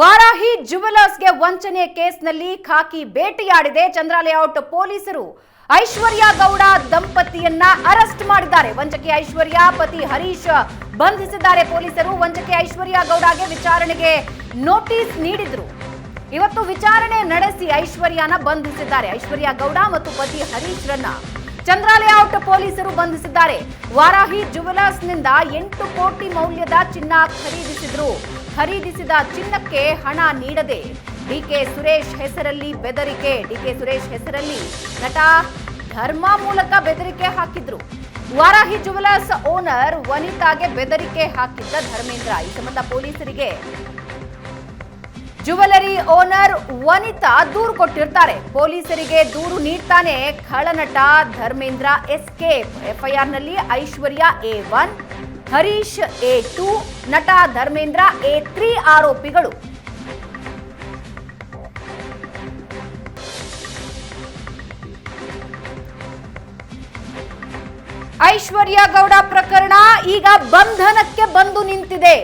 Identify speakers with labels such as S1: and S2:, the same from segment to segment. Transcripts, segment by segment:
S1: ವಾರಾಹಿ ಜುವೆಲರ್ಸ್ಗೆ ವಂಚನೆ ಕೇಸ್ನಲ್ಲಿ ಖಾಕಿ ಭೇಟಿಯಾಡಿದೆ ಚಂದ್ರ ಲೇಔಟ್ ಪೊಲೀಸರು. ಐಶ್ವರ್ಯ ಗೌಡ ದಂಪತಿಯನ್ನ ಅರೆಸ್ಟ್ ಮಾಡಿದ್ದಾರೆ. ವಂಚಕಿ ಐಶ್ವರ್ಯ, ಪತಿ ಹರೀಶ್ ಬಂಧಿಸಿದ್ದಾರೆ. ಪೊಲೀಸರು ವಂಚಕಿ ಐಶ್ವರ್ಯ ಗೌಡಗೆ ವಿಚಾರಣೆಗೆ ನೋಟಿಸ್ ನೀಡಿದ್ರು. ಇವತ್ತು ವಿಚಾರಣೆ ನಡೆಸಿ ಐಶ್ವರ್ಯನ ಬಂಧಿಸಿದ್ದಾರೆ. ಐಶ್ವರ್ಯ ಗೌಡ ಮತ್ತು ಪತಿ ಹರೀಶ್ರನ್ನ ಚಂದ್ರ ಲೇಔಟ್ ಪೊಲೀಸರು ಬಂಧಿಸಿದ್ದಾರೆ. ವಾರಾಹಿ ಜುವೆಲರ್ಸ್ನಿಂದ ಎಂಟು ಕೋಟಿ ಮೌಲ್ಯದ ಚಿನ್ನ ಖರೀದಿಸಿದ್ರು. ಖರೀದಿಸಿದ ಚಿನ್ನಕ್ಕೆ ಹಣ ನೀಡದೆ ಡಿಕೆ ಸುರೇಶ್ ಹೆಸರಲ್ಲಿ ಬೆದರಿಕೆ. ಡಿಕೆ ಸುರೇಶ್ ಹೆಸರಲ್ಲಿ ನಟ ಧರ್ಮ ಮೂಲಕ ಬೆದರಿಕೆ ಹಾಕಿದ್ರು. ವಾರಾಹಿ ಜುವೆಲರ್ಸ್ ಓನರ್ ವನಿತಾಗೆ ಬೆದರಿಕೆ ಹಾಕಿದ್ದ ಧರ್ಮೇಂದ್ರ. ಈ ಸಂಬಂಧ ಪೊಲೀಸರಿಗೆ ಜುವೆಲರಿ ಓನರ್ ವನಿತಾ ದೂರು ಕೊಟ್ಟಿರ್ತಾರೆ. ಪೊಲೀಸರಿಗೆ ದೂರು ನೀಡ್ತಾನೆ ಖಳನಟ Dharmendra escape. ಎಫ್ಐಆರ್ನಲ್ಲಿ Aishwarya A one Harish A two, ನಟ ಧರ್ಮೇಂದ್ರ ಎ ತ್ರೀ ಆರೋಪಿಗಳು. ಐಶ್ವರ್ಯ ಗೌಡ ಪ್ರಕರಣ ಈಗ ಬಂಧನಕ್ಕೆ ಬಂದು ನಿಂತಿದೆ.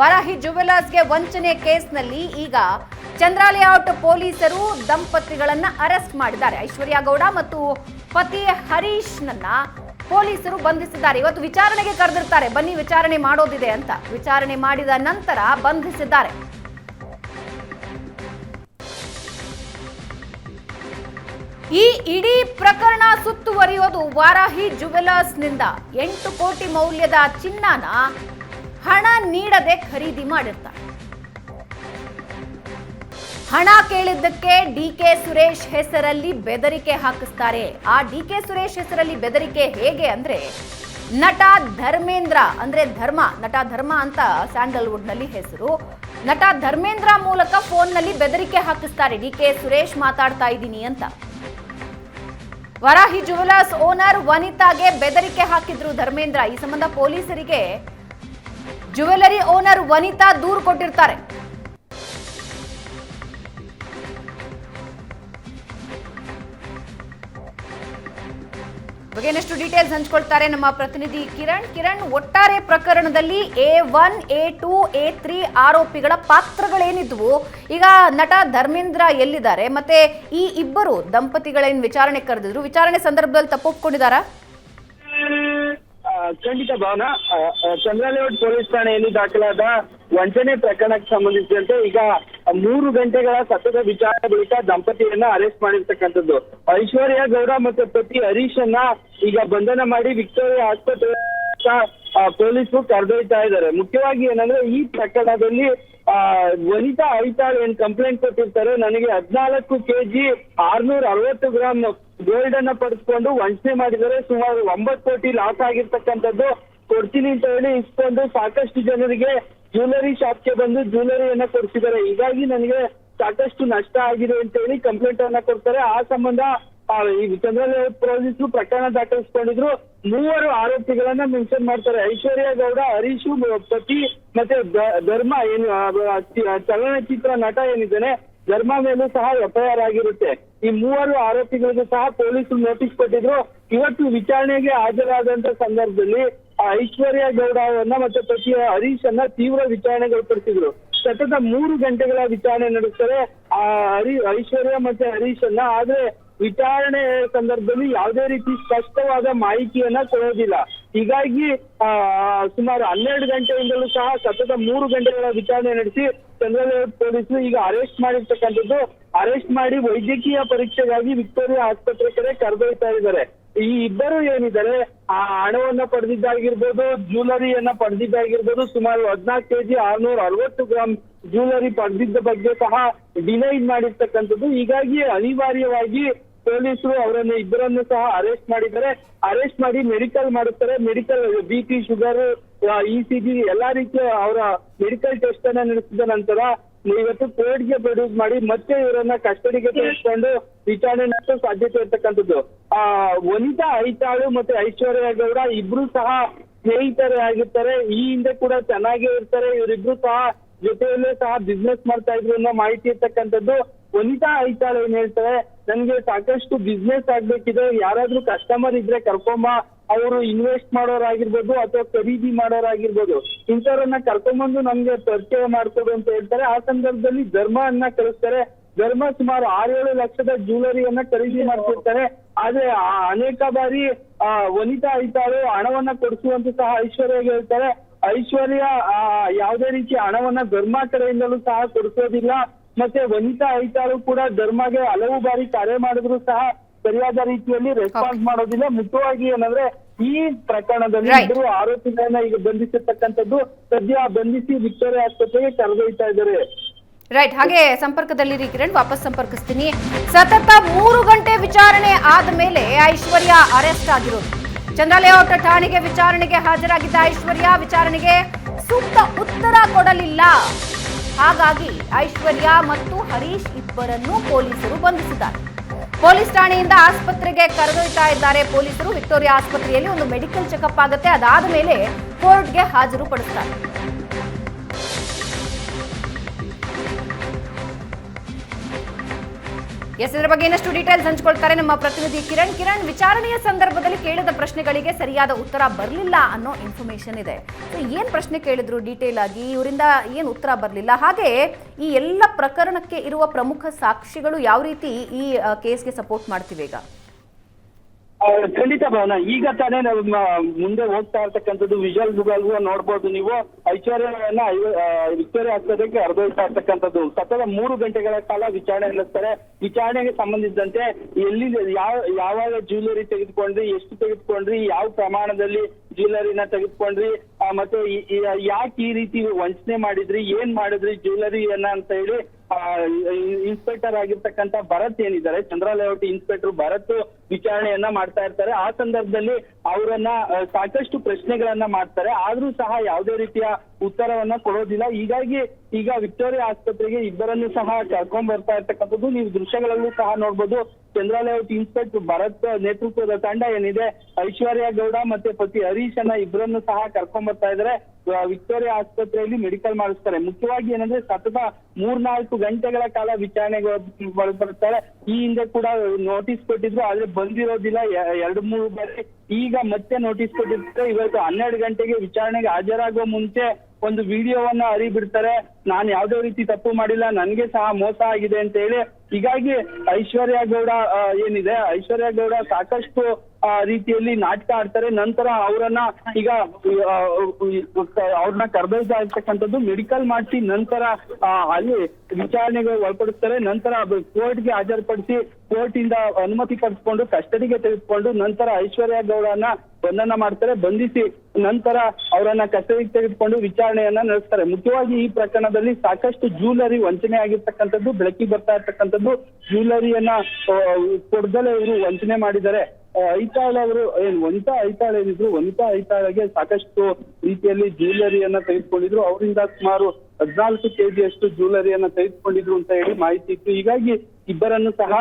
S1: ವರಾಹಿ ಜುವೆಲರ್ಸ್ಗೆ ವಂಚನೆ ಕೇಸ್ನಲ್ಲಿ ಈಗ ಚಂದ್ರ ಲೇಔಟ್ ಪೊಲೀಸರು ದಂಪತಿಗಳನ್ನ ಅರೆಸ್ಟ್ ಮಾಡಿದ್ದಾರೆ. ಐಶ್ವರ್ಯ ಗೌಡ ಮತ್ತು ಪತಿ ಹರೀಶ್ನನ್ನ ಪೊಲೀಸರು ಬಂಧಿಸಿದ್ದಾರೆ. ಇವತ್ತು ವಿಚಾರಣೆಗೆ ಕರೆದಿರ್ತಾರೆ. ಬನ್ನಿ ವಿಚಾರಣೆ ಮಾಡೋದಿದೆ ಅಂತ. ವಿಚಾರಣೆ ಮಾಡಿದ ನಂತರ ಬಂಧಿಸಿದ್ದಾರೆ. ಈ ಇಡೀ ಪ್ರಕರಣ ಸುತ್ತುವರಿಯೋದು ವಾರಾಹಿ ಜುವೆಲರ್ಸ್ನಿಂದ. ಎಂಟು ಕೋಟಿ ಮೌಲ್ಯದ ಚಿನ್ನನ ಹಣ ನೀಡದೆ ಖರೀದಿ ಮಾಡಿರ್ತಾರೆ. ಹಣ ಕೇಳಿದ್ದಕ್ಕೆ ಡಿ ಕೆ ಸುರೇಶ್ ಹೆಸರಲ್ಲಿ ಬೆದರಿಕೆ ಹಾಕಿಸ್ತಾರೆ. ಆ ಡಿ ಕೆ ಸುರೇಶ್ ಹೆಸರಲ್ಲಿ ಬೆದರಿಕೆ ಹೇಗೆ ಅಂದ್ರೆ, ನಟ ಧರ್ಮೇಂದ್ರ, ಅಂದ್ರೆ ಧರ್ಮ, ನಟ ಧರ್ಮ ಅಂತ ಸ್ಯಾಂಡಲ್ವುಡ್ನಲ್ಲಿ ಹೆಸರು. ನಟ ಧರ್ಮೇಂದ್ರ ಮೂಲಕ ಫೋನ್ನಲ್ಲಿ ಬೆದರಿಕೆ ಹಾಕಿಸ್ತಾರೆ. ಡಿ ಕೆ ಸುರೇಶ್ ಮಾತಾಡ್ತಾ ಇದ್ದೀನಿ ಅಂತ. ವರಾಹಿ ಜುವೆಲರ್ಸ್ ಓನರ್ ವನಿತಾಗೆ ಬೆದರಿಕೆ ಹಾಕಿದ್ರು ಧರ್ಮೇಂದ್ರ. ಈ ಸಂಬಂಧ ಪೊಲೀಸರಿಗೆ ಜುವೆಲರಿ ಓನರ್ ವನಿತಾ ದೂರು ಕೊಟ್ಟಿರ್ತಾರೆ. ಬಗ್ಗೆ ಇನ್ನಷ್ಟು ಡೀಟೇಲ್ಸ್ ಹಂಚ್ಕೊಳ್ತಾರೆ ನಮ್ಮ ಪ್ರತಿನಿಧಿ ಕಿರಣ್. ಕಿರಣ್, ಒಟ್ಟಾರೆ ಪ್ರಕರಣದಲ್ಲಿ A one A two A three ಆರೋಪಿಗಳ ಪಾತ್ರಗಳೇನಿದ್ವು? ಈಗ ನಟ ಧರ್ಮೇಂದ್ರ ಎಲ್ಲಿದ್ದಾರೆ? ಮತ್ತೆ ಈ ಇಬ್ಬರು ದಂಪತಿಗಳೇನು ವಿಚಾರಣೆ ಕರೆದಿದ್ರು? ವಿಚಾರಣೆ ಸಂದರ್ಭದಲ್ಲಿ ತಪ್ಪೊಪ್ಕೊಂಡಿದ್ದಾರಾ?
S2: ಖಂಡಿತ ಭಾವನ. ಚಂದ್ರಲೇಔಟ್ ಪೊಲೀಸ್ ಠಾಣೆಯಲ್ಲಿ ದಾಖಲಾದ ವಂಚನೆ ಪ್ರಕರಣಕ್ಕೆ ಸಂಬಂಧಿಸಿದಂತೆ ಈಗ ಮೂರು ಗಂಟೆಗಳ ಸತತ ವಿಚಾರ ಬಳಿಕ ದಂಪತಿಯನ್ನ ಅರೆಸ್ಟ್ ಮಾಡಿರ್ತಕ್ಕಂಥದ್ದು. ಐಶ್ವರ್ಯ ಗೌಡ ಮತ್ತು ಪತಿ ಹರೀಶ್ ಅನ್ನ ಈಗ ಬಂಧನ ಮಾಡಿ ವಿಕ್ಟೋರಿಯಾ ಆಸ್ಪತ್ರೆ ಪೊಲೀಸರು ಕರೆದೊಯ್ತಾ ಇದ್ದಾರೆ. ಮುಖ್ಯವಾಗಿ ಏನಂದ್ರೆ ಈ ಪ್ರಕರಣದಲ್ಲಿ ವನಿತಾ ಐತಾಳ್ ಏನ್ ಕಂಪ್ಲೇಂಟ್ ಕೊಟ್ಟಿರ್ತಾರೆ, ನನಗೆ ಹದಿನಾಲ್ಕು ಕೆಜಿ ಆರ್ನೂರ ಅರವತ್ತು ಗ್ರಾಮ್ ಗೋಲ್ಡ್ ಅನ್ನ ಪಡೆದುಕೊಂಡು ವಂಚನೆ ಮಾಡಿದರೆ ಸುಮಾರು ಒಂಬತ್ತು ಕೋಟಿ ಲಾಸ್ ಆಗಿರ್ತಕ್ಕಂಥದ್ದು ಕೊಡ್ತೀನಿ ಅಂತ ಹೇಳಿ ಇಸ್ಕೊಂಡು ಸಾಕಷ್ಟು ಜನರಿಗೆ ಜ್ಯುವೆಲರಿ ಶಾಪ್ಗೆ ಬಂದು ಜ್ಯುವೆಲರಿಯನ್ನ ಕೊಡಿಸಿದ್ದಾರೆ. ಹೀಗಾಗಿ ನನಗೆ ಸಾಕಷ್ಟು ನಷ್ಟ ಆಗಿದೆ ಅಂತ ಹೇಳಿ ಕಂಪ್ಲೇಂಟ್ ಅನ್ನ ಕೊಡ್ತಾರೆ. ಆ ಸಂಬಂಧ ಈ ಚಂದ್ರಲೇಔಟ್ ಪೊಲೀಸರು ಪ್ರಕರಣ ದಾಖಲಿಸಿಕೊಂಡಿದ್ರು. ಮೂವರು ಆರೋಪಿಗಳನ್ನ ಮೆನ್ಷನ್ ಮಾಡ್ತಾರೆ. ಐಶ್ವರ್ಯ ಗೌಡ, ಹರೀಶು, ಪತಿ ಮತ್ತೆ ಧರ್ಮ ಏನು ಚಲನಚಿತ್ರ ನಟ ಏನಿದ್ದಾನೆ ಧರ್ಮ ಮೇಲೂ ಸಹ ಎಫ್ಐಆರ್ ಆಗಿರುತ್ತೆ. ಈ ಮೂವರು ಆರೋಪಿಗಳಿಗೂ ಸಹ ಪೊಲೀಸರು ನೋಟಿಸ್ ಕೊಟ್ಟಿದ್ರು. ಇವತ್ತು ವಿಚಾರಣೆಗೆ ಹಾಜರಾದಂತ ಸಂದರ್ಭದಲ್ಲಿ, ಆ ಐಶ್ವರ್ಯ ಗೌಡ ಅವರನ್ನ ಮತ್ತೆ ಪತಿ ಹರೀಶ್ ಅನ್ನ ತೀವ್ರ ವಿಚಾರಣೆಗೆ ಒಳಪಡಿಸಿದ್ರು ಸತತ ಮೂರು ಗಂಟೆಗಳ ವಿಚಾರಣೆ ನಡೆಸ್ತಾರೆ ಆ ಹರಿ, ಐಶ್ವರ್ಯ ಮತ್ತೆ ಹರೀಶ್ ಅನ್ನ, ಆದ್ರೆ ವಿಚಾರಣೆ ಸಂದರ್ಭದಲ್ಲಿ ಯಾವುದೇ ರೀತಿ ಸ್ಪಷ್ಟವಾದ ಮಾಹಿತಿಯನ್ನ ಕೊಡೋದಿಲ್ಲ. ಹೀಗಾಗಿ ಆ, ಸುಮಾರು ಹನ್ನೆರಡು ಗಂಟೆಯಿಂದಲೂ ಸಹ ಸತತ ಮೂರು ಗಂಟೆಗಳ ವಿಚಾರಣೆ ನಡೆಸಿ ಚಂದ್ರಲೇಔಟ್ ಪೊಲೀಸರು ಈಗ ಅರೆಸ್ಟ್ ಮಾಡಿರ್ತಕ್ಕಂಥದ್ದು ಅರೆಸ್ಟ್ ಮಾಡಿ ವೈದ್ಯಕೀಯ ಪರೀಕ್ಷೆಗಾಗಿ ವಿಕ್ಟೋರಿಯಾ ಆಸ್ಪತ್ರೆ ಕಡೆ ಕರೆದೊಯ್ತಾ ಇದ್ದಾರೆ. ಈ ಇಬ್ಬರು ಏನಿದ್ದಾರೆ ಆ ಹಣವನ್ನ ಪಡೆದಿದ್ದಾಗಿರ್ಬೋದು ಜ್ಯುವೆಲರಿಯನ್ನ ಪಡೆದಿದ್ದಾಗಿರ್ಬೋದು ಸುಮಾರು ಹದಿನಾಲ್ಕು ಕೆಜಿ ಆರ್ನೂರ ಅರವತ್ತು ಗ್ರಾಮ್ ಜ್ಯುವೆಲರಿ ಪಡೆದಿದ್ದ ಬಗ್ಗೆ ಸಹ ಡಿನೈನ್ ಮಾಡಿರ್ತಕ್ಕಂಥದ್ದು. ಹೀಗಾಗಿ ಅನಿವಾರ್ಯವಾಗಿ ಪೊಲೀಸರು ಅವರನ್ನು ಇಬ್ಬರನ್ನು ಸಹ ಅರೆಸ್ಟ್ ಮಾಡಿದ್ದಾರೆ. ಅರೆಸ್ಟ್ ಮಾಡಿ ಮೆಡಿಕಲ್ ಮಾಡುತ್ತಾರೆ. Medical B P sugar E C G ಎಲ್ಲಾ ರೀತಿಯ ಅವರ ಮೆಡಿಕಲ್ ಟೆಸ್ಟ್ ಅನ್ನ ನಡೆಸಿದ ನಂತರ ಇವತ್ತು ಕೋರ್ಟ್ಗೆ ಪ್ರೊಡ್ಯೂಸ್ ಮಾಡಿ ಮತ್ತೆ ಇವರನ್ನ ಕಸ್ಟಡಿಗೆ ತೆಗೆದುಕೊಂಡು ವಿಚಾರಣೆ ನಡೆಸೋ ಸಾಧ್ಯತೆ ಇರ್ತಕ್ಕಂಥದ್ದು. ಆ, ವನಿತಾ ಐತಾಳು ಮತ್ತೆ ಐಶ್ವರ್ಯ ಗೌಡ ಇಬ್ರು ಸಹ ಸ್ನೇಹಿತರೇ ಆಗಿರ್ತಾರೆ. ಈ ಹಿಂದೆ ಕೂಡ ಚೆನ್ನಾಗೇ ಇರ್ತಾರೆ. ಇವರಿಬ್ರು ಸಹ ಜೊತೆಯಲ್ಲೇ ಸಹ ಬಿಸ್ನೆಸ್ ಮಾಡ್ತಾ ಇದ್ರು ಅನ್ನೋ ಮಾಹಿತಿ ಇರ್ತಕ್ಕಂಥದ್ದು. ವನಿತಾ ಐತಾಳು ಏನ್ ಹೇಳ್ತಾರೆ? ನನ್ಗೆ ಸಾಕಷ್ಟು ಬಿಸ್ನೆಸ್ ಆಗ್ಬೇಕಿದೆ. ಯಾರಾದ್ರೂ ಕಸ್ಟಮರ್ ಇದ್ರೆ ಕರ್ಕೊಂಬ. ಅವರು ಇನ್ವೆಸ್ಟ್ ಮಾಡೋರಾಗಿರ್ಬೋದು ಅಥವಾ ಖರೀದಿ ಮಾಡೋರಾಗಿರ್ಬೋದು. ಇಂಥವ್ರನ್ನ ಕರ್ಕೊಂಡ್ಬಂದು ನಮ್ಗೆ ಪರಿಚಯ ಮಾಡ್ಕೊಡು ಅಂತ ಹೇಳ್ತಾರೆ. ಆ ಸಂದರ್ಭದಲ್ಲಿ ಧರ್ಮವನ್ನ ಕಳಿಸ್ತಾರೆ. ಧರ್ಮ ಸುಮಾರು ಆರೇಳು ಲಕ್ಷದ ಜ್ಯುವೆಲರಿಯನ್ನ ಖರೀದಿ ಮಾಡ್ತಿರ್ತಾರೆ. ಆದ್ರೆ ಅನೇಕ ಬಾರಿ, ಆ, ವನಿತಾ ಐತಾಳು ಹಣವನ್ನ ಕೊಡಿಸುವಂತ ಸಹ ಐಶ್ವರ್ಯ ಹೇಳ್ತಾರೆ. ಐಶ್ವರ್ಯ, ಆ, ಯಾವುದೇ ರೀತಿ ಹಣವನ್ನ ಧರ್ಮ ಕಡೆಯಿಂದಲೂ ಸಹ ಕೊಡಿಸೋದಿಲ್ಲ. ಮತ್ತೆ ವನಿತಾ ಐತಾಳು ಕೂಡ ಧರ್ಮಗೆ ಹಲವು ಬಾರಿ ಕರೆ ಮಾಡಿದ್ರು ಸಹ ಸರಿಯಾದ ರೀತಿಯಲ್ಲಿ ರೆಸ್ಪಾನ್ಸ್ ಮಾಡೋದಿಲ್ಲ. ಮುಖ್ಯವಾಗಿ ಏನಂದ್ರೆ ಈ ಪ್ರಕರಣದಲ್ಲಿ. ಇಬ್ಬರು ಆರೋಪಿಗಳನ್ನ ಈಗ ಬಂಧಿಸಿರ್ತಕ್ಕಂಥದ್ದು ಸದ್ಯ ಬಂಧಿಸಿ ವಿಕ್ಟೋರಿಯಾ ಆಸ್ಪತ್ರೆಗೆ ಕರೆದೊಯ್ತಾ ಇದ್ದಾರೆ.
S1: ರೈಟ್ ಹಾಗೆ ಸಂಪರ್ಕದಲ್ಲಿ ಕಿರಣ್ ವಾಪಸ್ ಸಂಪರ್ಕಿಸ್ತೀನಿ. ಸತತ ಮೂರು ಗಂಟೆ ವಿಚಾರಣೆ ಆದ ಮೇಲೆ ಐಶ್ವರ್ಯ ಅರೆಸ್ಟ್ ಆಗಿರೋದು. ಚಂದ್ರಲೇಔಟ್ ಠಾಣೆಗೆ ವಿಚಾರಣೆಗೆ ಹಾಜರಾಗಿದ್ದ ಐಶ್ವರ್ಯ ವಿಚಾರಣೆಗೆ ಸೂಕ್ತ ಉತ್ತರ ಕೊಡಲಿಲ್ಲ. ಹಾಗಾಗಿ ಐಶ್ವರ್ಯ ಮತ್ತು ಹರೀಶ್ ಇಬ್ಬರನ್ನು ಪೊಲೀಸರು ಬಂಧಿಸಿದ್ದಾರೆ. ಪೊಲೀಸ್ ಠಾಣೆಯಿಂದ ಆಸ್ಪತ್ರೆಗೆ ಕರೆದೊಯ್ತಾ ಇದ್ದಾರೆ ಪೊಲೀಸರು. ವಿಕ್ಟೋರಿಯಾ ಆಸ್ಪತ್ರೆಯಲ್ಲಿ ಒಂದು ಮೆಡಿಕಲ್ ಚೆಕಪ್ ಆಗುತ್ತೆ. ಅದಾದ ಮೇಲೆ ಕೋರ್ಟ್ಗೆ ಹಾಜರು ಎಸ್, ಇದರ ಬಗ್ಗೆ ಇನ್ನಷ್ಟು ಡೀಟೇಲ್ಸ್ ಹಂಚಿಕೊಳ್ತಾರೆ ನಮ್ಮ ಪ್ರತಿನಿಧಿ ಕಿರಣ್. ಕಿರಣ್, ವಿಚಾರಣೆಯ ಸಂದರ್ಭದಲ್ಲಿ ಕೇಳಿದ ಪ್ರಶ್ನೆಗಳಿಗೆ ಸರಿಯಾದ ಉತ್ತರ ಬರಲಿಲ್ಲ ಅನ್ನೋ ಇನ್ಫಾರ್ಮೇಶನ್ ಇದೆ. ಸೊ ಏನ್ ಪ್ರಶ್ನೆ ಕೇಳಿದ್ರು ಡೀಟೇಲ್ ಆಗಿ? ಇವರಿಂದ ಏನು ಉತ್ತರ ಬರಲಿಲ್ಲ? ಹಾಗೆ ಈ ಎಲ್ಲ ಪ್ರಕರಣಕ್ಕೆ ಇರುವ ಪ್ರಮುಖ ಸಾಕ್ಷಿಗಳು ಯಾವ ರೀತಿ ಈ ಕೇಸ್ಗೆ ಸಪೋರ್ಟ್ ಮಾಡ್ತೀವಿ ಈಗ?
S2: ಖಂಡಿತ ಭವನ. ಈಗ ತಾನೇ ಮುಂದೆ ಹೋಗ್ತಾ ಇರ್ತಕ್ಕಂಥದ್ದು ವಿಜುವಲ್ ಗುಗಲ್ಗೂ ನೋಡ್ಬೋದು ನೀವು. ಐಶ್ವರ್ಯವನ್ನ ವಿಕ್ಟೋರಿಯಾ ಆಸ್ಪತ್ರೆಗೆ ಹರಿದೊಯ್ತಾ ಇರ್ತಕ್ಕಂಥದ್ದು ಸತತ ಮೂರು ಗಂಟೆಗಳ ಕಾಲ ವಿಚಾರಣೆ ನಡೆಸ್ತಾರೆ. ವಿಚಾರಣೆಗೆ ಸಂಬಂಧಿಸಿದಂತೆ ಎಲ್ಲಿ, ಯಾವ, ಯಾವಾಗ ಜ್ಯುವೆಲರಿ ತೆಗೆದುಕೊಂಡ್ರಿ, ಎಷ್ಟು ತೆಗೆದುಕೊಂಡ್ರಿ, ಯಾವ ಪ್ರಮಾಣದಲ್ಲಿ ಜ್ಯುವೆಲರಿನ ತೆಗೆದುಕೊಂಡ್ರಿ ಮತ್ತೆ ಯಾಕೆ ಈ ರೀತಿ ವಂಚನೆ ಮಾಡಿದ್ರಿ, ಏನ್ ಮಾಡಿದ್ರಿ ಜ್ಯುವೆಲರಿಯನ್ನ ಅಂತ ಹೇಳಿ ಇನ್ಸ್ಪೆಕ್ಟರ್ ಆಗಿರ್ತಕ್ಕಂಥ ಭರತ್ ಏನಿದ್ದಾರೆ ಚಂದ್ರ ಲೇಔಟ್ ಇನ್ಸ್ಪೆಕ್ಟರ್ ಭರತ್ ವಿಚಾರಣೆಯನ್ನ ಮಾಡ್ತಾ ಇರ್ತಾರೆ. ಆ ಸಂದರ್ಭದಲ್ಲಿ ಅವರನ್ನ ಸಾಕಷ್ಟು ಪ್ರಶ್ನೆಗಳನ್ನ ಮಾಡ್ತಾರೆ. ಆದ್ರೂ ಸಹ ಯಾವುದೇ ರೀತಿಯ ಉತ್ತರವನ್ನ ಕೊಡೋದಿಲ್ಲ. ಹೀಗಾಗಿ ಈಗ ವಿಕ್ಟೋರಿಯಾ ಆಸ್ಪತ್ರೆಗೆ ಇಬ್ಬರನ್ನು ಸಹ ಕರ್ಕೊಂಡ್ ಬರ್ತಾ ಇರ್ತಕ್ಕಂಥದ್ದು ನೀವು ದೃಶ್ಯಗಳಲ್ಲೂ ಸಹ ನೋಡ್ಬೋದು. ಚಂದ್ರಾಲಯ ಇನ್ಸ್ಪೆಕ್ಟ್ ಭರತ್ ನೇತೃತ್ವದ ತಂಡ ಏನಿದೆ, ಐಶ್ವರ್ಯ ಗೌಡ ಮತ್ತೆ ಪತಿ ಹರೀಶ್ ಅನ್ನ ಇಬ್ಬರನ್ನು ಸಹ ಕರ್ಕೊಂಡ್ ಬರ್ತಾ ಇದ್ದಾರೆ ವಿಕ್ಟೋರಿಯಾ ಆಸ್ಪತ್ರೆಯಲ್ಲಿ ಮೆಡಿಕಲ್ ಮಾಡಿಸ್ತಾರೆ. ಮುಖ್ಯವಾಗಿ ಏನಂದ್ರೆ ಸತತ ಮೂರ್ನಾಲ್ಕು ಗಂಟೆಗಳ ಕಾಲ ವಿಚಾರಣೆಗೆ ಒಳಪಡ್ತಾರೆ ಈ ಹಿಂದೆ ಕೂಡ ನೋಟಿಸ್ ಕೊಟ್ಟಿದ್ರು, ಆದ್ರೆ ಬಂದಿರೋದಿಲ್ಲ. ಎರಡು ಮೂರು ಬಾರಿ ಈಗ ಮತ್ತೆ ನೋಟಿಸ್ ಕೊಟ್ಟಿರ್ತಾರೆ. ಇವತ್ತು ಹನ್ನೆರಡು ಗಂಟೆಗೆ ವಿಚಾರಣೆಗೆ ಹಾಜರಾಗುವ ಮುಂಚೆ ಒಂದು ವಿಡಿಯೋವನ್ನ ಹರಿಬಿಡ್ತಾರೆ. ನಾನು ಯಾವುದೇ ರೀತಿ ತಪ್ಪು ಮಾಡಿಲ್ಲ. ನನ್ಗೆ ಸಹ ಮೋಸ ಆಗಿದೆ ಅಂತ ಹೇಳಿ ಹೀಗಾಗಿ ಐಶ್ವರ್ಯ ಗೌಡ ಏನಿದೆ? ಐಶ್ವರ್ಯ ಗೌಡ ಸಾಕಷ್ಟು ರೀತಿಯಲ್ಲಿ ನಾಟಕ ಆಡ್ತಾರೆ. ನಂತರ ಅವರನ್ನ ಈಗ ಅವ್ರನ್ನ ಕರೆದೊಯ್ತಾ ಇರ್ತಕ್ಕಂಥದ್ದು ಮೆಡಿಕಲ್ ಮಾಡಿಸಿ ನಂತರ ಅಲ್ಲಿ ವಿಚಾರಣೆಗೆ ಒಳಪಡಿಸ್ತಾರೆ. ನಂತರ ಕೋರ್ಟ್ಗೆ ಹಾಜರುಪಡಿಸಿ ಕೋರ್ಟ್ ಇಂದ ಅನುಮತಿ ಪಡೆದುಕೊಂಡು ಕಸ್ಟಡಿಗೆ ತೆಗೆದುಕೊಂಡು ನಂತರ ಐಶ್ವರ್ಯ ಗೌಡನ ಬಂಧನ ಮಾಡ್ತಾರೆ. ಬಂಧಿಸಿ ನಂತರ ಅವರನ್ನ ಕಸ್ಟಡಿಗೆ ತೆಗೆದುಕೊಂಡು ವಿಚಾರಣೆಯನ್ನ ನಡೆಸ್ತಾರೆ. ಮುಖ್ಯವಾಗಿ ಈ ಪ್ರಕರಣದಲ್ಲಿ ಸಾಕಷ್ಟು ಜ್ಯೂಲರಿ ವಂಚನೆ ಆಗಿರ್ತಕ್ಕಂಥದ್ದು, ಬೆಳಕಿಗೆ ಬರ್ತಾ ಇರ್ತಕ್ಕಂಥದ್ದು ಜ್ಯೂಲರಿಯನ್ನ ಕೊಡ್ದಲೇ ಇವರು ವಂಚನೆ ಮಾಡಿದ್ದಾರೆ. ಐತಾಳ್ ಅವರು, ಏನ್ ವನಿತಾ ಐತಾಳ್ ಏನಿದ್ರು ವನಿತಾ ಐತಾಳಗೆ ಸಾಕಷ್ಟು ರೀತಿಯಲ್ಲಿ ಜ್ಯುವೆಲರಿಯನ್ನ ತೆಗೆದುಕೊಂಡಿದ್ರು. ಅವರಿಂದ ಸುಮಾರು ಹದಿನಾಲ್ಕು ಕೆಜಿಯಷ್ಟು ಜ್ಯುವೆಲರಿಯನ್ನ ತೆಗೆದುಕೊಂಡಿದ್ರು ಅಂತ ಹೇಳಿ ಮಾಹಿತಿ ಇತ್ತು. ಹೀಗಾಗಿ ಇಬ್ಬರನ್ನು ಸಹ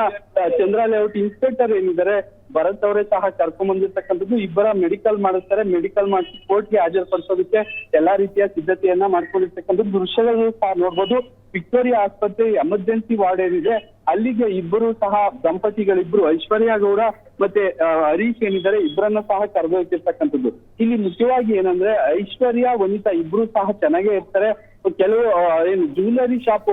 S2: ಚಂದ್ರ ಲೇಔಟ್ ಇನ್ಸ್ಪೆಕ್ಟರ್ ಏನಿದ್ದಾರೆ, ಭರತ್ ಅವರೇ ಸಹ ಕರ್ಕೊಂಡ್ ಬಂದಿರ್ತಕ್ಕಂಥದ್ದು ಇಬ್ಬರ ಮೆಡಿಕಲ್ ಮಾಡಿಸ್ತಾರೆ. ಮೆಡಿಕಲ್ ಮಾಡಿಸಿ ಕೋರ್ಟ್ಗೆ ಹಾಜರುಪಡಿಸೋದಕ್ಕೆ ಎಲ್ಲಾ ರೀತಿಯ ಸಿದ್ಧತೆಯನ್ನ ಮಾಡ್ಕೊಂಡಿರ್ತಕ್ಕಂಥದ್ದು ದೃಶ್ಯಗಳನ್ನು ಸಹ ನೋಡ್ಬೋದು. ವಿಕ್ಟೋರಿಯಾ ಆಸ್ಪತ್ರೆ ಎಮರ್ಜೆನ್ಸಿ ವಾರ್ಡ್ ಏನಿದೆ, ಅಲ್ಲಿಗೆ ಇಬ್ಬರು ಸಹ ದಂಪತಿಗಳಿಬ್ರು, ಐಶ್ವರ್ಯ ಗೌಡ ಮತ್ತೆ ಹರೀಶ್ ಏನಿದ್ದಾರೆ, ಇಬ್ಬರನ್ನ ಸಹ ಕರೆದೊಯ್ತಿರ್ತಕ್ಕಂಥದ್ದು ಇಲ್ಲಿ ಮುಖ್ಯವಾಗಿ ಏನಂದ್ರೆ, ಐಶ್ವರ್ಯ, ವನಿತಾ ಇಬ್ರು ಸಹ ಚೆನ್ನಾಗೇ ಇರ್ತಾರೆ. ಕೆಲವು ಏನು jewellery shop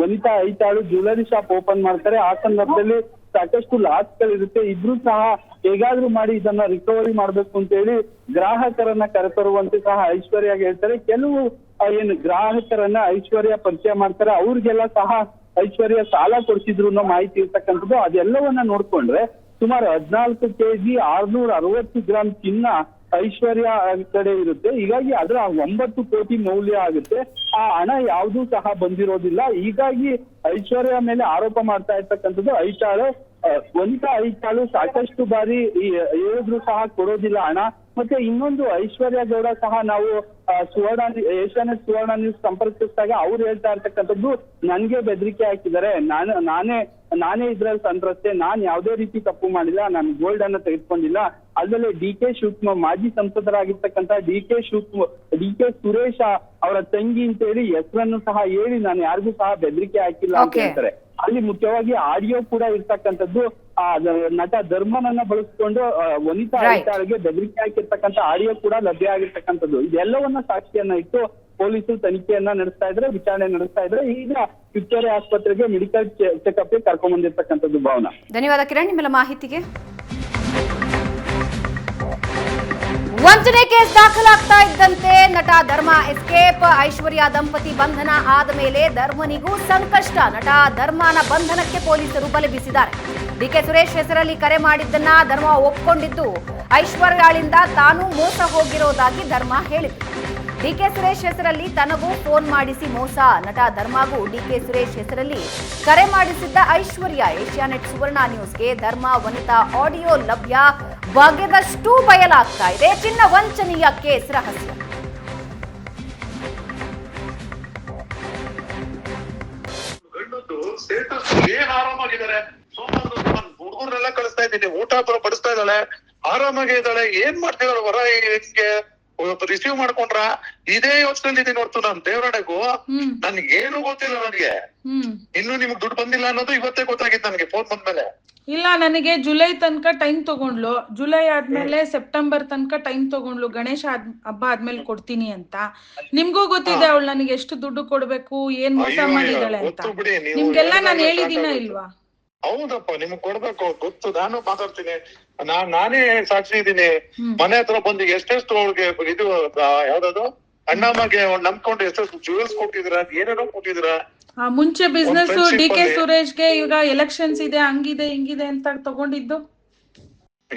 S2: Vanitha Aithal jewellery shop open ಮಾಡ್ತಾರೆ. ಆ ಸಂದರ್ಭದಲ್ಲಿ ಸಾಕಷ್ಟು ಲಾಸ್ ಇದ್ರೂ ಸಹ ಹೇಗಾದ್ರೂ ಮಾಡಿ ಇದನ್ನ ರಿಕವರಿ ಮಾಡ್ಬೇಕು ಅಂತ ಹೇಳಿ ಗ್ರಾಹಕರನ್ನ ಕರೆತರುವಂತೆ ಸಹ ಐಶ್ವರ್ಯ ಹೇಳ್ತಾರೆ. ಕೆಲವು ಏನು ಗ್ರಾಹಕರನ್ನ ಐಶ್ವರ್ಯ ಪರಿಚಯ ಮಾಡ್ತಾರೆ. ಅವ್ರಿಗೆಲ್ಲ ಸಹ ಐಶ್ವರ್ಯ ಸಾಲ ಕೊಡಿಸಿದ್ರು ಅನ್ನೋ ಮಾಹಿತಿ ಇರ್ತಕ್ಕಂಥದ್ದು. ಅದೆಲ್ಲವನ್ನ ನೋಡ್ಕೊಂಡ್ರೆ ಸುಮಾರು ಹದಿನಾಲ್ಕು ಕೆಜಿ ಆರ್ನೂರ ಅರವತ್ತು ಗ್ರಾಮ್ ಚಿನ್ನ ಐಶ್ವರ್ಯ ಕಡೆ ಇರುತ್ತೆ. ಹೀಗಾಗಿ ಅದರ ಒಂಬತ್ತು ಕೋಟಿ ಮೌಲ್ಯ ಆಗುತ್ತೆ. ಆ ಹಣ ಯಾವುದೂ ಸಹ ಬಂದಿರೋದಿಲ್ಲ. ಹೀಗಾಗಿ ಐಶ್ವರ್ಯ ಮೇಲೆ ಆರೋಪ ಮಾಡ್ತಾ ಇರ್ತಕ್ಕಂಥದ್ದು ಐತಾಳೆ ಆ, ವನಿತಾ ಐತಾಳು ಸಾಕಷ್ಟು ಬಾರಿ ಹೇಳಿದ್ರು ಸಹ ಕೊಡೋದಿಲ್ಲ ಹಣ. ಮತ್ತೆ ಇನ್ನೊಂದು ಐಶ್ವರ್ಯ ಗೌಡ ಸಹ ನಾವು ಸುವರ್ಣ ಏಷ್ಯಾನೆಟ್ ಸುವರ್ಣ ನ್ಯೂಸ್ ಸಂಪರ್ಕಿಸಿದಾಗ ಅವ್ರು ಹೇಳ್ತಾ ಇರ್ತಕ್ಕಂಥದ್ದು ನನ್ಗೆ ಬೆದರಿಕೆ ಹಾಕಿದ್ದಾರೆ. ನಾನು ನಾನೇ ನಾನೇ ಇದ್ರಲ್ಲಿ ಸಂತ್ರಸ್ತೆ ನಾನ್ ಯಾವುದೇ ರೀತಿ ತಪ್ಪು ಮಾಡಿಲ್ಲ ನಾನು ಗೋಲ್ಡ್ ಅನ್ನ ತೆಗೆದುಕೊಂಡಿಲ್ಲ. ಅಲ್ಲದೆ ಡಿ ಕೆ ಶಿವಕುಮಾರ್ ಮಾಜಿ ಸಂಸದರಾಗಿರ್ತಕ್ಕಂಥ D K Shivakumar D K Suresh ಅವರ ತಂಗಿ ಅಂತ ಹೇಳಿ ಹೆಸರನ್ನು ಸಹ ಹೇಳಿ ನಾನು ಯಾರಿಗೂ ಸಹ ಬೆದರಿಕೆ ಹಾಕಿಲ್ಲ ಅಂತ ಹೇಳ್ತಾರೆ. ಅಲ್ಲಿ ಮುಖ್ಯವಾಗಿ ಆಡಿಯೋ ಕೂಡ ಇರ್ತಕ್ಕಂಥದ್ದು ನಟ ಧರ್ಮನನ್ನ ಬಳಸ್ಕೊಂಡು ಆ, ವನಿತಾ. ಅಧಿಕಾರಿಗೆ ಬೆದರಿಕೆ ಹಾಕಿರ್ತಕ್ಕಂಥ ಆಡಿಯೋ ಕೂಡ ಲಭ್ಯ ಆಗಿರ್ತಕ್ಕಂಥದ್ದು. ಇದೆಲ್ಲವನ್ನ ಸಾಕ್ಷಿಯನ್ನ ಇಟ್ಟು ಪೊಲೀಸರು ತನಿಖೆಯನ್ನ ನಡೆಸ್ತಾ ಇದ್ರೆ ವಿಚಾರಣೆ ನಡೆಸ್ತಾ ಇದ್ರೆ ಈಗ ವಿಕ್ಟೋರಿಯಾ ಆಸ್ಪತ್ರೆಗೆ ಮೆಡಿಕಲ್ ಚೆಕಪ್ ಕರ್ಕೊಂಡ್ ಬಂದಿರ್ತಕ್ಕಂಥದ್ದು ಭಾವನಾ.
S1: ಧನ್ಯವಾದ ಕಿರಣ್ ನಿಮ್ಮೆಲ್ಲ ಮಾಹಿತಿಗೆ. ವಂಚನೆ ಕೇಸ್ ದಾಖಲಾಗ್ತಾ ಇದ್ದಂತೆ ನಟ ಧರ್ಮ ಎಸ್ಕೇಪ್, ಐಶ್ವರ್ಯ ದಂಪತಿ ಬಂಧನ ಆದ ಮೇಲೆ ಧರ್ಮನಿಗೂ ಸಂಕಷ್ಟ. ನಟ ಧರ್ಮನ ಬಂಧನಕ್ಕೆ ಪೊಲೀಸರು ಬಲೆ ಬೀಸಿದ್ದಾರೆ ಡಿಕೆ ಸುರೇಶ್ ಹೆಸರಲ್ಲಿ ಕರೆ ಮಾಡಿದ್ದನ್ನ ಧರ್ಮ ಒಪ್ಕೊಂಡಿದ್ದು, ಐಶ್ವರ್ಯಾಳಿಂದ ತಾನು ಮೋಸ ಹೋಗಿರೋದಾಗಿ ಧರ್ಮ ಹೇಳಿದ್ರು ಡಿಕೆ ಸುರೇಶ್ ಹೆಸರಲ್ಲಿ ತನಗೂ ಫೋನ್ ಮಾಡಿಸಿ ಮೋಸ. ನಟ ಧರ್ಮಗೂ ಡಿಕೆ ಸುರೇಶ್ ಹೆಸರಲ್ಲಿ ಕರೆ ಮಾಡಿಸಿದ್ದ ಐಶ್ವರ್ಯ ಏಷ್ಯಾನೆಟ್ ಸುವರ್ಣ ನ್ಯೂಸ್ಗೆ ಧರ್ಮ, ವನಿತಾ, ಆಡಿಯೋ ಲಭ್ಯ. ಬಗೆದಷ್ಟು ಬಯಲಾಗ್ತಾ ಇದೆ. ಚಿನ್ನ ವಂಚನೆಯ ಕೇಸ್ ರಹಸ್ಯ.
S3: ಹುಡುಗರ್ನೆಲ್ಲ ಕಳಿಸ್ತಾ ಇದ್ದೀನಿ. ಊಟ ಬಡಿಸ್ತಾ ಇದ್ದಾಳೆ. ಆರಾಮಾಗಿ ಇದ್ದಾಳೆ. ಏನ್ ಮಾಡ್ತಿದ್ದಾಳೆ? ಹೊರ ಹಿಂಗೆ ರಿಸೀವ್ ಮಾಡ್ಕೊಂಡ್ರ ಇದೇ ಯೋಚನೆ ಇದೀನಿ ಹೊರ್ತು ನಾನ್ ದೇವರಾಣೆಗೂ. ನನ್ಗೆ ಏನು ಗೊತ್ತಿಲ್ಲ ನನಗೆ. ಇನ್ನು ನಿಮ್ಗೆ ದುಡ್ಡು ಬಂದಿಲ್ಲ ಅನ್ನೋದು ಇವತ್ತೇ ಗೊತ್ತಾಗಿತ್ತು ನನಗೆ ಫೋನ್ ಬಂದ್ಮೇಲೆ.
S4: ಇಲ್ಲ ನನಗೆ ಜುಲೈ ತನಕ ಟೈಮ್ ತಗೊಂಡ್ಲು. ಜುಲೈ ಆದ್ಮೇಲೆ ಸೆಪ್ಟೆಂಬರ್ ತನಕ ಟೈಮ್ ತಗೊಂಡ್ಲು. ಗಣೇಶ ಹಬ್ಬ ಆದ್ಮೇಲೆ ಕೊಡ್ತೀನಿ ಅಂತ. ನಿಮ್ಗೂ ಗೊತ್ತಿದೆ ಅವಳು ನನಗೆ ಎಷ್ಟು ದುಡ್ಡು ಕೊಡ್ಬೇಕು ಏನ್ ಮೋಸ ಮಾಡಿದಾಳೆ ಅಂತ. ನಿಮ್ಗೆಲ್ಲಾ ನಾನು ಹೇಳಿದಿನ ಇಲ್ವಾ?
S3: ಹೌದಪ್ಪ ನಿಮ್ಗ್ ಕೊಡ್ಬೇಕು ಗೊತ್ತು. ನಾನು ಮಾತಾಡ್ತೀನಿ. ನಾನ್ ನಾನೇ ಸಾಕ್ಷಿ ಇದ್ದೀನಿ. ಮನೆ ಹತ್ರ ಬಂದು ಎಷ್ಟೆಷ್ಟು ಅವ್ಳಿಗೆ ಇದು ಯಾವ್ದಾದ್ರು ಯಾವ್ದದು? ಅಣ್ಣಮ್ಮಗೆ ನಂಬ್ಕೊಂಡು ಎಷ್ಟೆಷ್ಟು ಜುವೆಲ್ಸ್ ಕೊಟ್ಟಿದ್ರ ಏನೇನೋ ಕೊಟ್ಟಿದ್ರ
S4: ಮುಂಚೆ ಬಿಸ್ನೆಸ್ ಡಿ ಕೆ ಸುರೇಶ್ಗೆ ಈಗ ಎಲೆಕ್ಷನ್ಸ್ ಇದೆ ಹಂಗಿದೆ ಹಿಂಗಿದೆ ಅಂತ ತಗೊಂಡಿದ್ದು.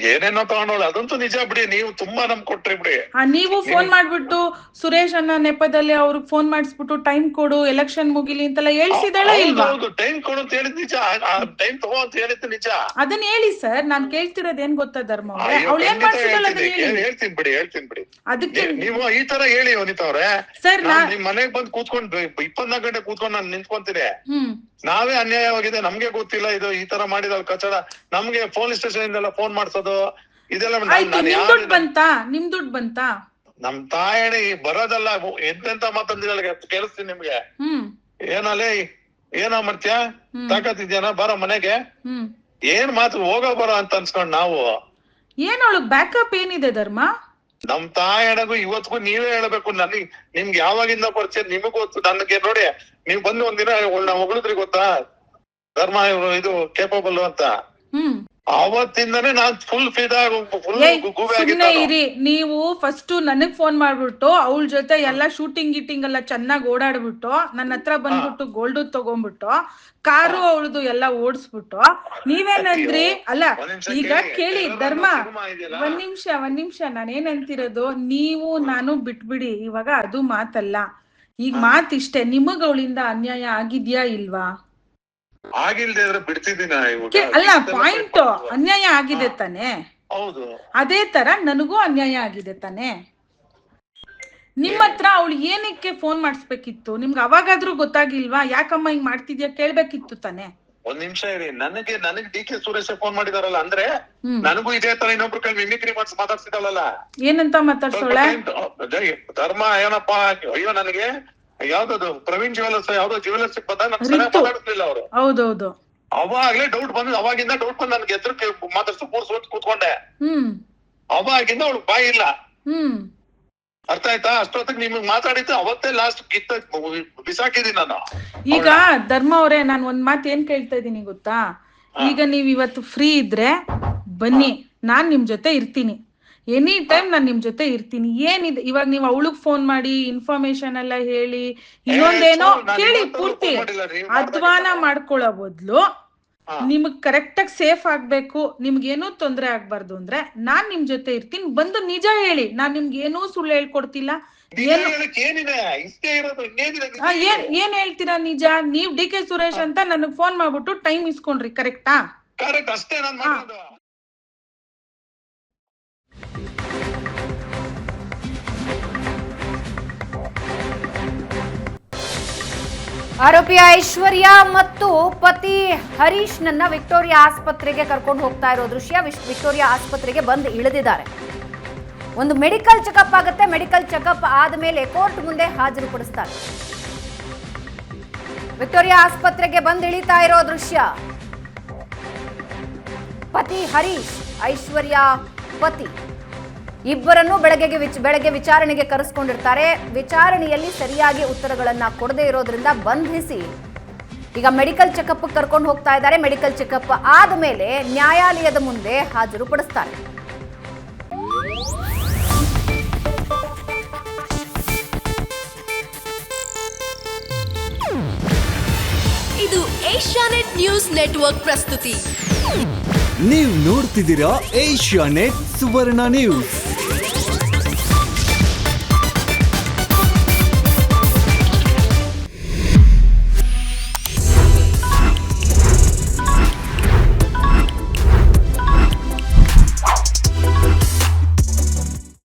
S3: ಏನೇನೋ ತಗೊಂಡೋಳ ಅದಂತೂ ನಿಜ ಬಿಡಿ ನೀವು ತುಂಬಾ ನಮ್ ಕೊಟ್ರಿ ಬಿಡಿ.
S4: ಆ, ನೀವು ಫೋನ್ ಮಾಡ್ಬಿಟ್ಟು ಸುರೇಶ್ ಅನ್ನ ನೆಪದಲ್ಲಿ ಅವ್ರಿಗೆ ಫೋನ್ ಮಾಡಿಸ್ಬಿಟ್ಟು ಟೈಮ್ ಕೊಡು ಎಲೆಕ್ಷನ್ ಮುಗಿಲಿ ಅಂತೆಲ್ಲ ಹೇಳ್ಸಿದಾಳ ಇಲ್ವಾ?
S3: ಹೌದು ಟೈಮ್ ಕೊಡು ಅಂತ ಹೇಳಿದ್ ನಿಜ. ಟೈಮ್ ತಗೋ ಅಂತ ಹೇಳಿದ್ದು ನಿಜ.
S4: ಅದನ್ನ ಹೇಳಿ ಸರ್ ನಾನ್ ಕೇಳ್ತಿರೋದ್ ಏನ್ ಗೊತ್ತಾ ಧರ್ಮ ಅವ್ರೆ?
S3: ಅಯ್ಯೋ,
S4: ಅವಳು ಏನ್
S3: ಖಂಡಿತ
S4: ಮಾಡ್ಸಿದಾಳ ಅದನ್ನ
S3: ಹೇಳ್ತೀನಿ.
S4: ಹೇಳಿ.
S3: ಹೇಳ್ತೀನಿ ಬಿಡಿ ಹೇಳ್ತೀನಿ ಬಿಡಿ.
S4: ಅದಕ್ಕೆ
S3: ನೀವ್- ನೀವು ಈ ತರ ಹೇಳಿ ವನಿತಾ ಅವ್ರೆ.
S4: ಸರ್ ನಾ
S3: ನಾನ್ ನಿಮ್ ಮನೆಗ್ ಬಂದ್ ಕೂತ್ಕೊಂಡು ಇಪ್ಪತ್ನಾಲ್ಕು ಗಂಟೆ ಕೂತ್ಕೊಂಡು ನಾನು ನಿಂತ್ಕೊಂತೀನಿ.
S4: ಹ್ಮ್.
S3: ನಾವೇ ಅನ್ಯಾಯವಾಗಿದೆ ನಮ್ಗೆ ಗೊತ್ತಿಲ್ಲ ಇದು ಈ ತರ ಮಾಡಿದ ಕಚಡ. ನಮ್ಗೆ ಪೊಲೀಸ್ ಸ್ಟೇಷನ್ ಇಂದೆಲ್ಲ ಫೋನ್ ಮಾಡ್ಸೋದು ಇದೆಲ್ಲ
S4: ಆಯ್ತು ನಿಮ್ ದುಡ್ಡು ಬಂತಾ? ನಿಮ್ ದುಡ್ಡು ಬಂತಾ?
S3: ನಮ್ ತಾಯಣಿ ಬರೋದಲ್ಲ ಎಂತೆಂತ ಮಾತಂದಿರಲ್ಲ ಕೇಳಿಸ್ತೀನಿ ನಿಮ್ಗೆ. ಏನಲ್ಲೇ ಏನ ಮಾಡ್ತೀಯ ತಾಕತ್ತಿದ್ಯಾನ ಬರೋ ಮನೆಗೆ? ಏನ್ ಮಾತು ಹೋಗೋ ಬರೋ ಅಂತ ಅನ್ಸ್ಕೊಂಡ್ ನಾವು?
S4: ಏನ್ ಅವಳಗ್ ಬ್ಯಾಕಪ್ ಏನಿದೆ ಧರ್ಮ?
S3: ನಮ್ ತಾಯಣಗೂ ಇವತ್ಗೂ ನೀವೇ ಹೇಳ್ಬೇಕು. ನನಗೆ ನಿಮ್ಗೆ ಯಾವಾಗಿಂದ ಪರಿಚಯ ನಿಮಗ್ ಗೊತ್ತು. ನನಗೆ ನೋಡಿ, ನೀವ್ ಬಂದು ಒಂದಿನ ಹೊಗಳಿದ್ರಿ ಗೊತ್ತಾ? ಧರ್ಮ ಇದು ಕೇಪಬಲ್ ಅಂತ.
S4: ಹ್ಮ್
S3: ಅವತ್ತಿಂದನೇ ನಾನ್ ಫುಲ್
S4: ಸುಮ್ನೆ ಇರಿ. ನೀವು ಫಸ್ಟ್ ನನಗ್ ಫೋನ್ ಮಾಡ್ಬಿಟ್ಟು ಅವಳ ಜೊತೆ ಎಲ್ಲ ಶೂಟಿಂಗ್ ಗೀಟಿಂಗ್ ಎಲ್ಲ ಚೆನ್ನಾಗ್ ಓಡಾಡ್ಬಿಟ್ಟು ನನ್ನ ಹತ್ರ ಬಂದ್ಬಿಟ್ಟು ಗೋಲ್ಡ್ ತಗೊಂಡ್ಬಿಟ್ಟು ಕಾರು ಅವಳದು ಎಲ್ಲ ಓಡಿಸ್ಬಿಟ್ಟು ನೀವೇನಂದ್ರಿ? ಅಲ್ಲ ಈಗ
S3: ಕೇಳಿ.
S4: ಧರ್ಮ? ಒಂದ್ ನಿಮಿಷ ಒಂದ್ ನಿಮಿಷ. ನಾನೇನಂತಿರೋದು? ನೀವು ನಾನು ಬಿಟ್ಬಿಡಿ. ಇವಾಗ ಅದು ಮಾತಲ್ಲ. ಈಗ ಮಾತ್ ಇಷ್ಟೇ ನಿಮಗ್ ಅವಳಿಂದ ಅನ್ಯಾಯ ಆಗಿದ್ಯಾ ಇಲ್ವಾ?
S3: ಆಗಿಲ್ದೇ ಇದ್ರೆ ಬಿಡ್ತಿದ್ದೀನ ಇವಾಗ.
S4: ಅಲ್ಲ ಪಾಯಿಂಟ್ ಅನ್ಯಾಯ ಆಗಿದೆ ತಾನೆ?
S3: ಹೌದು.
S4: ಅದೇ ತರ ನನಗೂ ಅನ್ಯಾಯ ಆಗಿದೆ ತಾನೆ? ನಿಮ್ಮ ಹತ್ರ ಅವಳು ಏನಕ್ಕೆ ಫೋನ್ ಮಾಡಿಸ್ಬೇಕಿತ್ತು? ನಿಮ್ಗೆ ಅವಾಗಾದ್ರೂ ಗೊತ್ತಾಗಿಲ್ವಾ? ಯಾಕಮ್ಮ ಹಿಂಗ್ ಮಾಡ್ತಿದ್ಯಾ ಕೇಳ್ಬೇಕಿತ್ತು ತಾನೆ?
S3: ಒಂದ್ ನಿಮಿಷ ಇರಿ. ನನಗೆ ನನಗೆ ಡಿ ಕೆ ಸುರೇಶ್ ಫೋನ್ ಮಾಡಿದಾರಲ್ಲ ಅಂದ್ರೆ ನನಗೂ ಇದೇ ತರ ಇನ್ನೊಬ್ರು ಕೈ ಮಿಮಿಕ್ರಿ ಮಾಡ್ಸಿ ಮಾತಾಡ್ಸಿದಾಳಲ್ಲ
S4: ಏನಂತ ಮಾತಾಡ್ಸೋಳೆ?
S3: ಧರ್ಮ ಏನಪ್ಪಾ? ಅಯ್ಯೋ ನನಗೆ ಯಾವ್ದದು? ಪ್ರವೀಣ್ ಜ್ಯುವೆಲರ್ಸ್ ಯಾವ್ದೋ ಜ್ಯುವೆಲರ್ಸ್ ಬಂದಾಗ ನಮ್ಗೆ ಸರಿಯಾಗಿ ಮಾತಾಡ್ತಿಲ್ಲ ಅವರು.
S4: ಹೌದೌದು.
S3: ಅವಾಗ್ಲೇ ಡೌಟ್ ಬಂದ್ ಅವಾಗಿಂದ ಡೌಟ್ ಬಂದ್ ನನ್ಗೆ ಎದ್ರು ಮಾತಾಡ್ಸು ಕೂರ್ಸ್ ಹೊತ್ತು ಕೂತ್ಕೊಂಡೆ.
S4: ಹ್ಮ್.
S3: ಅವಾಗಿಂದ ಅವ್ಳು ಬಾಯಿ ಇಲ್ಲ.
S4: ಹ್ಮ್.
S3: ಅರ್ಥ ಆಯ್ತಾ? ಅಷ್ಟೊತ್ತಿಗೆ ನಿಮಗ್ ಮಾತಾಡಿದ್ದು ಅವತ್ತೇ ಲಾಸ್ಟ್ ಕಿತ್ತ ಬಿಸಾಕಿದೀನಿ ನಾನು.
S4: ಈಗ ಧರ್ಮ ಅವರೇ ನಾನು ಒಂದ್ ಮಾತು ಏನ್ ಕೇಳ್ತಾ ಇದೀನಿ ಗೊತ್ತಾ? ಈಗ ನೀವ್ ಇವತ್ತು ಫ್ರೀ ಇದ್ರೆ ಬನ್ನಿ. ನಾನ್ ನಿಮ್ ಜೊತೆ ಇರ್ತೀನಿ. ಎನಿ ಟೈಮ್ ನಾನ್ ನಿಮ್ ಜೊತೆ ಇರ್ತೀನಿ. ಏನಿದೆ ಇವಾಗ ನೀವ್ ಅವಳಗ್ ಫೋನ್ ಮಾಡಿ ಇನ್ಫಾರ್ಮೇಶನ್ ಎಲ್ಲ ಹೇಳಿ ಇನ್ನೊಂದೇನೋ ಕೇಳಿ ಪೂರ್ತಿ. ಅಧ್ವಾನ ಮಾಡ್ಕೊಳ್ಳೋ ಬದ್ಲು. ನಿಮಗ್ ಕರೆಕ್ಟ್ ಆಗಿ ಸೇಫ್ ಆಗ್ಬೇಕು. ನಿಮ್ಗೇನೂ ತೊಂದ್ರೆ ಆಗ್ಬಾರ್ದು ಅಂದ್ರೆ ನಾನ್ ನಿಮ್ ಜೊತೆ ಇರ್ತೀನಿ. ಬಂದು ನಿಜ ಹೇಳಿ. ನಾನ್ ನಿಮ್ಗೆ ಏನೂ ಸುಳ್ಳು ಹೇಳ್ಕೊಡ್ತಿಲ್ಲ. ಏನ್ ಏನ್ ಹೇಳ್ತೀರಾ ನಿಜ? ನೀವ್ ಡಿ ಕೆ ಸುರೇಶ್ ಅಂತ ನನಗ್ ಫೋನ್ ಮಾಡ್ಬಿಟ್ಟು ಟೈಮ್ ಇಸ್ಕೊಂಡ್ರಿ ಕರೆಕ್ಟಾ
S3: ಕರೆಕ್ಟ್ ಅಷ್ಟೇ
S1: ಆರೋಪಿ ಐಶ್ವರ್ಯ ಮತ್ತು ಪತಿ ಹರೀಶ್ ನನ್ನ ವಿಕ್ಟೋರಿಯಾ ಆಸ್ಪತ್ರೆಗೆ ಕರ್ಕೊಂಡು ಹೋಗ್ತಾ ಇರೋ ದೃಶ್ಯ. ವಿಕ್ಟೋರಿಯಾ ಆಸ್ಪತ್ರೆಗೆ ಬಂದು ಇಳಿದಿದ್ದಾರೆ. ಒಂದು ಮೆಡಿಕಲ್ ಚೆಕಪ್ ಆಗುತ್ತೆ. ಮೆಡಿಕಲ್ ಚೆಕಪ್ ಆದ ಮೇಲೆ ಕೋರ್ಟ್ ಮುಂದೆ ಹಾಜರುಪಡಿಸ್ತಾರೆ. ವಿಕ್ಟೋರಿಯಾ ಆಸ್ಪತ್ರೆಗೆ ಬಂದು ಇಳಿತಾ ಇರೋ ದೃಶ್ಯ. ಪತಿ ಹರೀಶ್, ಐಶ್ವರ್ಯ, ಪತಿ. ಇಬ್ಬರನ್ನು ಬೆಳಗ್ಗೆಗೆ ವಿಚ್ ಬೆಳಗ್ಗೆ ವಿಚಾರಣೆಗೆ ಕರೆಸ್ಕೊಂಡಿರ್ತಾರೆ. ವಿಚಾರಣೆಯಲ್ಲಿ ಸರಿಯಾಗಿ ಉತ್ತರಗಳನ್ನ ಕೊಡದೇ ಇರೋದ್ರಿಂದ ಬಂಧಿಸಿ. ಈಗ ಮೆಡಿಕಲ್ ಚೆಕಪ್ ಕರ್ಕೊಂಡು ಹೋಗ್ತಾ ಇದ್ದಾರೆ. ಮೆಡಿಕಲ್ ಚೆಕಪ್ ಆದ ಮೇಲೆ ನ್ಯಾಯಾಲಯದ ಮುಂದೆ ಹಾಜರುಪಡಿಸ್ತಾರೆ
S5: ಇದು ಏಷ್ಯಾನೆಟ್ ನ್ಯೂಸ್ ನೆಟ್ವರ್ಕ್ ಪ್ರಸ್ತುತಿ.
S6: ನೀವು ನೋಡ್ತಿದ್ದೀರಾ ಏಷ್ಯಾ ನೆಟ್ ಸುವರ್ಣ ನ್ಯೂಸ್.